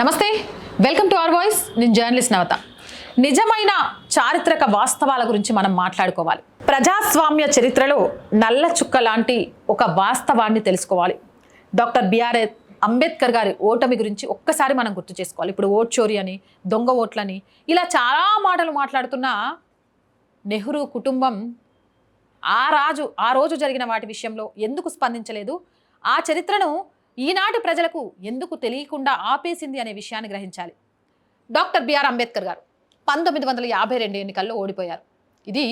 నమస్తే welcome to our voice. నేను journalist Navatha. నిజమైన చారిత్రక వాస్తవాల గురించి మనం మాట్లాడుకోవాలి. ప్రజాస్వామ్య చరిత్రలో నల్ల చుక్క లాంటి ఒక వాస్తవాన్ని తెలుసుకోవాలి. డాక్టర్ బిఆర్ అంబేద్కర్ గారి ఓటమి గురించి ఒక్కసారి మనం గుర్తు చేసుకోవాలి. ఇప్పుడు ఓట్ చోరీ అని దొంగ ఓట్లని ఇలా చాలా మాటలు మాట్లాడుతున్న నెహ్రూ కుటుంబం ఆ రాజు ఆ రోజు జరిగిన వాటి విషయంలో ఎందుకు స్పందించలేదు? ఆ చరిత్రను ఈనాటి ప్రజలకు ఎందుకు తెలియకుండా ఆపేసింది అనే విషయాన్ని గ్రహించాలి. డాక్టర్ బిఆర్ అంబేద్కర్ గారు పంతొమ్మిది వందల యాభై రెండు ఎన్నికల్లో ఓడిపోయారు. ఇది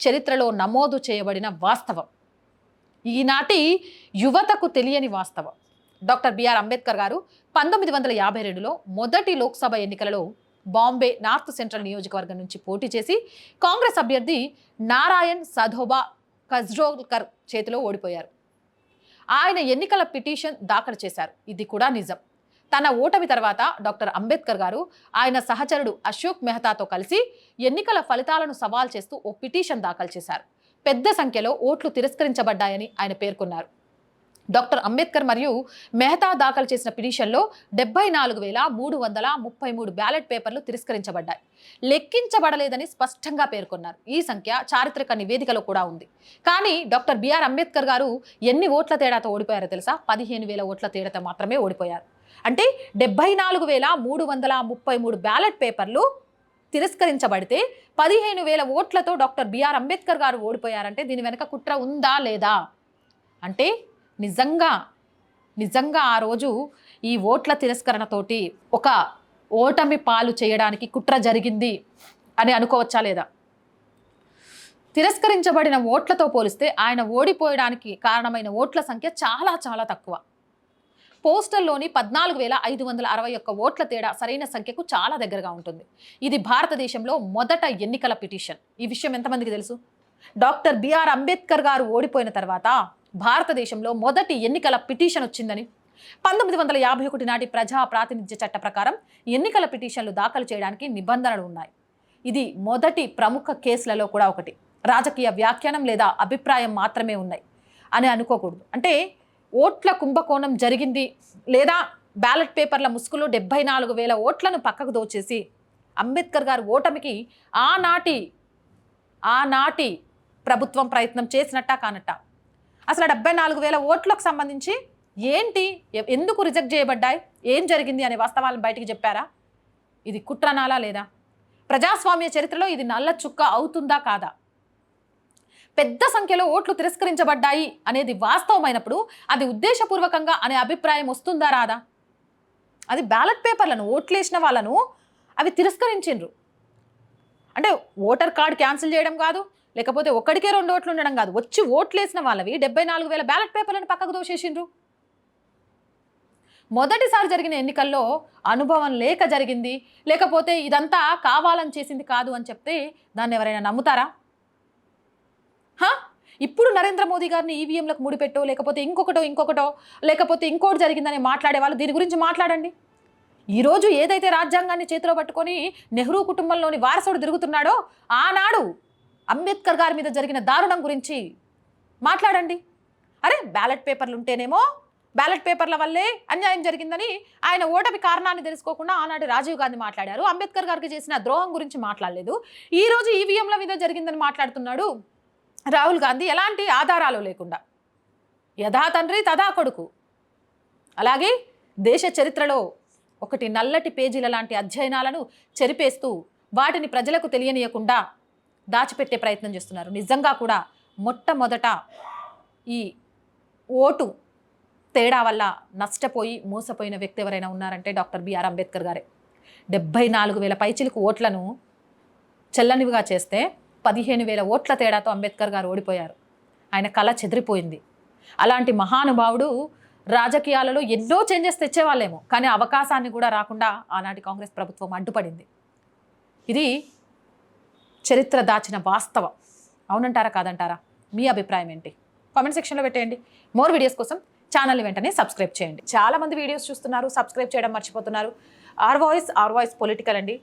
చరిత్రలో నమోదు చేయబడిన వాస్తవం. ఈనాటి యువతకు తెలియని వాస్తవం. డాక్టర్ బిఆర్ అంబేద్కర్ గారు పంతొమ్మిది వందల యాభై రెండులో మొదటి లోక్సభ ఎన్నికలలో బాంబే నార్త్ సెంట్రల్ నియోజకవర్గం నుంచి పోటీ చేసి కాంగ్రెస్ అభ్యర్థి నారాయణ్ సధోబా కజ్రోల్కర్ చేతిలో ఓడిపోయారు. ఆయన ఎన్నికల పిటిషన్ దాఖలు చేశారు. ఇది కూడా నిజం. తన ఓటమి తర్వాత డాక్టర్ అంబేద్కర్ గారు ఆయన సహచరుడు అశోక్ మెహతాతో కలిసి ఎన్నికల ఫలితాలను సవాల్ చేస్తూ ఓ పిటిషన్ దాఖలు చేశారు. పెద్ద సంఖ్యలో ఓట్లు తిరస్కరించబడ్డాయని ఆయన పేర్కొన్నారు. డాక్టర్ అంబేద్కర్ మరియు మెహతా దాఖలు చేసిన పిటిషన్లో డెబ్బై నాలుగు వేల మూడు వందల ముప్పై మూడు బ్యాలెట్ పేపర్లు తిరస్కరించబడ్డాయి. లెక్కించబడలేదని స్పష్టంగా పేర్కొన్నారు. ఈ సంఖ్య చారిత్రక నివేదికలో కూడా ఉంది. కానీ డాక్టర్ బిఆర్ అంబేద్కర్ గారు ఎన్ని ఓట్ల తేడాతో ఓడిపోయారో తెలుసా? పదిహేను వేల ఓట్ల తేడాతో మాత్రమే ఓడిపోయారు. అంటే డెబ్బై నాలుగు వేల మూడు వందల ముప్పై మూడు బ్యాలెట్ పేపర్లు తిరస్కరించబడితే పదిహేను వేల ఓట్లతో డాక్టర్ బిఆర్ అంబేద్కర్ గారు ఓడిపోయారంటే దీని వెనక కుట్ర ఉందా లేదా? అంటే నిజంగా నిజంగా ఆ రోజు ఈ ఓట్ల తిరస్కరణతోటి ఒక ఓటమి పాలు చేయడానికి కుట్ర జరిగింది అని అనుకోవచ్చా లేదా? తిరస్కరించబడిన ఓట్లతో పోలిస్తే ఆయన ఓడిపోయడానికి కారణమైన ఓట్ల సంఖ్య చాలా చాలా తక్కువ. పోస్టల్లోని పద్నాలుగు వేల ఐదు వందల అరవై ఒక్క ఓట్ల తేడా సరైన సంఖ్యకు చాలా దగ్గరగా ఉంటుంది. ఇది భారతదేశంలో మొదట ఎన్నికల పిటిషన్. ఈ విషయం ఎంతమందికి తెలుసు? డాక్టర్ బిఆర్ అంబేద్కర్ గారు ఓడిపోయిన తర్వాత భారతదేశంలో మొదటి ఎన్నికల పిటిషన్ వచ్చిందని. పంతొమ్మిది వందల యాభై ఒకటి నాటి ప్రజా ప్రాతినిధ్య చట్ట ప్రకారం ఎన్నికల పిటిషన్లు దాఖలు చేయడానికి నిబంధనలు ఉన్నాయి. ఇది మొదటి ప్రముఖ కేసులలో కూడా ఒకటి. రాజకీయ వ్యాఖ్యానం లేదా అభిప్రాయం మాత్రమే ఉన్నాయి అని అనుకోకూడదు. అంటే ఓట్ల కుంభకోణం జరిగింది లేదా బ్యాలెట్ పేపర్ల ముసుగులో డెబ్బై నాలుగు వేల ఓట్లను పక్కకు దోచేసి అంబేద్కర్ గారు ఓటమికి ఆనాటి ఆనాటి ప్రభుత్వం ప్రయత్నం చేసినట్ట కానట్టా? అసలు డెబ్బై నాలుగు వేల ఓట్లకు సంబంధించి ఏంటి? ఎందుకు రిజెక్ట్ చేయబడ్డాయి? ఏం జరిగింది అనే వాస్తవాలను బయటికి చెప్పారా? ఇది కుట్రనాలా లేదా? ప్రజాస్వామ్య చరిత్రలో ఇది నల్ల చుక్క అవుతుందా కాదా? పెద్ద సంఖ్యలో ఓట్లు తిరస్కరించబడ్డాయి అనేది వాస్తవమైనప్పుడు అది ఉద్దేశపూర్వకంగా అనే అభిప్రాయం వస్తుందా రాదా? అది బ్యాలెట్ పేపర్లను ఓట్లేసిన వాళ్ళను అవి తిరస్కరించిండ్రు. అంటే ఓటర్ కార్డ్ క్యాన్సిల్ చేయడం కాదు లేకపోతే ఒక్కడికే రెండు ఓట్లు ఉండడం కాదు. వచ్చి ఓట్లేసిన వాళ్ళవి డెబ్బై నాలుగు వేల బ్యాలెట్ పేపర్లను పక్కకు దోషేసిండ్రు. మొదటిసారి జరిగిన ఎన్నికల్లో అనుభవం లేక జరిగింది. లేకపోతే ఇదంతా కావాలని చేసింది కాదు అని చెప్తే దాన్ని ఎవరైనా నమ్ముతారా? ఇప్పుడు నరేంద్ర మోదీ గారిని ఈవీఎంలకు ముడిపెట్టో లేకపోతే ఇంకొకటో ఇంకొకటో లేకపోతే ఇంకోటి జరిగిందని మాట్లాడే వాళ్ళు దీని గురించి మాట్లాడండి. ఈరోజు ఏదైతే రాజ్యాంగాన్ని చేతిలో పట్టుకొని నెహ్రూ కుటుంబంలోని వారసుడు తిరుగుతున్నాడో ఆనాడు అంబేద్కర్ గారి మీద జరిగిన దారుణం గురించి మాట్లాడండి. అరే బ్యాలెట్ పేపర్లు ఉంటేనేమో బ్యాలెట్ పేపర్ల వల్లే అన్యాయం జరిగిందని ఆయన ఓటమి కారణాన్ని తెలుసుకోకుండా ఆనాడు రాజీవ్ గాంధీ మాట్లాడారు. అంబేద్కర్ గారికి చేసిన ద్రోహం గురించి మాట్లాడలేదు. ఈరోజు ఈవీఎంల మీద జరిగిందని మాట్లాడుతున్నాడు రాహుల్ గాంధీ. ఎలాంటి ఆధారాలు లేకుండా. యథా తండ్రి తథా కొడుకు. అలాగే దేశ చరిత్రలో ఒకటి నల్లటి పేజీల లాంటి అధ్యయనాలను చెరిపేస్తూ వాటిని ప్రజలకు తెలియనీయకుండా దాచిపెట్టే ప్రయత్నం చేస్తున్నారు. నిజంగా కూడా మొట్టమొదట ఈ ఓటు తేడా వల్ల నష్టపోయి మోసపోయిన వ్యక్తి ఎవరైనా ఉన్నారంటే డాక్టర్ బిఆర్ అంబేద్కర్ గారే. డెబ్బై నాలుగు వేల పైచిలకు ఓట్లను చెల్లనివిగా చేస్తే పదిహేను వేల ఓట్ల తేడాతో అంబేద్కర్ గారు ఓడిపోయారు. ఆయన కళ చెదిరిపోయింది. అలాంటి మహానుభావుడు రాజకీయాలలో ఎన్నో చేంజెస్ తెచ్చేవాళ్ళేమో కానీ అవకాశాన్ని కూడా రాకుండా ఆనాటి కాంగ్రెస్ ప్రభుత్వం అడ్డుపడింది. ఇది చరిత్ర దాచిన వాస్తవం. అవునంటారా కాదంటారా? మీ అభిప్రాయం ఏంటి? కామెంట్ సెక్షన్లో పెట్టేయండి. మోర్ వీడియోస్ కోసం ఛానల్ వెంటనే సబ్స్క్రైబ్ చేయండి. చాలా మంది వీడియోస్ చూస్తున్నారు సబ్స్క్రైబ్ చేయడం మర్చిపోతున్నారు. R voice R voice political అండి.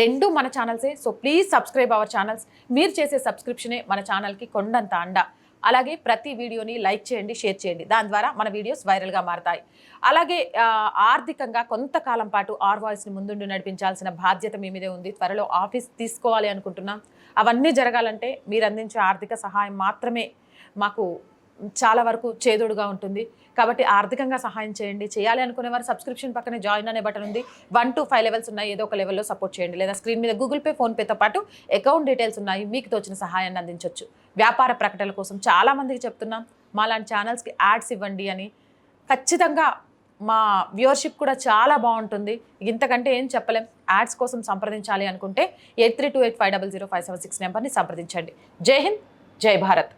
రెండు మన ఛానల్సే so please subscribe our channels. మీరు చేసే సబ్స్క్రిప్షనే మన ఛానల్కి కొండంత అండ. అలాగే ప్రతి వీడియోని లైక్ చేయండి షేర్ చేయండి. దాని ద్వారా మన వీడియోస్ వైరల్గా మారతాయి. అలాగే ఆర్థికంగా కొంతకాలం పాటు ఆర్ వాయిస్ని ముందుండి నడిపించాల్సిన బాధ్యత మీ మీదే ఉంది. త్వరలో ఆఫీస్ తీసుకోవాలి అనుకుంటున్నాం. అవన్నీ జరగాలంటే మీరు అందించే ఆర్థిక సహాయం మాత్రమే మాకు చాలా వరకు చేదోడుగా ఉంటుంది. కాబట్టి ఆర్థికంగా సహాయం చేయండి. చేయాలి అనుకునే వారు సబ్స్క్రిప్షన్ పక్కనే జాయిన్ అనే బటన్ ఉంది. వన్ టు ఫైవ్ లెవెల్స్ ఉన్నాయి. ఏదో ఒక లెవెల్లో సపోర్ట్ చేయండి. లేదా స్క్రీన్ మీద గూగుల్ పే ఫోన్పేతో పాటు అకౌంట్ డీటెయిల్స్ ఉన్నాయి. మీకు తోచిన సహాయాన్ని అందించవచ్చు వ్యాపార ప్రకటనల కోసం చాలామందికి చెప్తున్నాం. మా లాంటి ఛానల్స్కి యాడ్స్ ఇవ్వండి అని. ఖచ్చితంగా మా వ్యూవర్షిప్ కూడా చాలా బాగుంటుంది. ఇంతకంటే ఏం చెప్పలేం. యాడ్స్ కోసం సంప్రదించాలి అనుకుంటే eight three two eight five double zero five seven six నెంబర్ని సంప్రదించండి. జై హింద్ జై భారత్.